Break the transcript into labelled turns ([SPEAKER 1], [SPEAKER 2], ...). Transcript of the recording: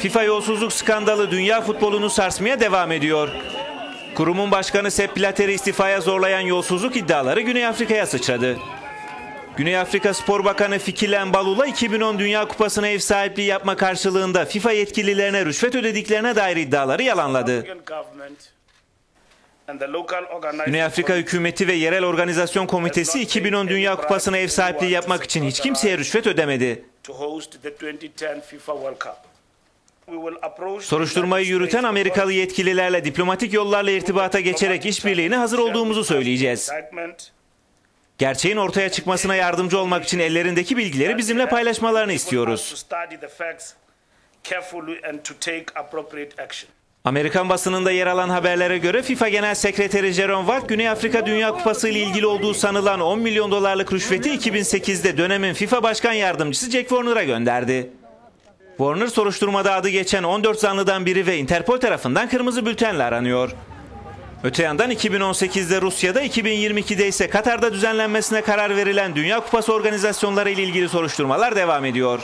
[SPEAKER 1] FIFA yolsuzluk skandalı dünya futbolunu sarsmaya devam ediyor. Kurumun başkanı Sepp Blatter'i istifaya zorlayan yolsuzluk iddiaları Güney Afrika'ya sıçradı. Güney Afrika Spor Bakanı Fikile Balula 2010 Dünya Kupası'na ev sahipliği yapma karşılığında FIFA yetkililerine rüşvet ödediklerine dair iddiaları yalanladı. Güney Afrika hükümeti ve yerel organizasyon komitesi 2010 Dünya Kupası'na ev sahipliği yapmak için hiç kimseye rüşvet ödemedi. Soruşturmayı yürüten Amerikalı yetkililerle diplomatik yollarla irtibata geçerek işbirliğine hazır olduğumuzu söyleyeceğiz. Gerçeğin ortaya çıkmasına yardımcı olmak için ellerindeki bilgileri bizimle paylaşmalarını istiyoruz. Amerikan basınında yer alan haberlere göre FIFA Genel Sekreteri Jerome Valt, Güney Afrika Dünya Kupası ile ilgili olduğu sanılan 10 milyon dolarlık rüşveti 2008'de dönemin FIFA Başkan Yardımcısı Jack Warner'a gönderdi. Warner soruşturmada adı geçen 14 zanlıdan biri ve Interpol tarafından kırmızı bültenle aranıyor. Öte yandan 2018'de Rusya'da, 2022'de ise Katar'da düzenlenmesine karar verilen Dünya Kupası organizasyonları ile ilgili soruşturmalar devam ediyor.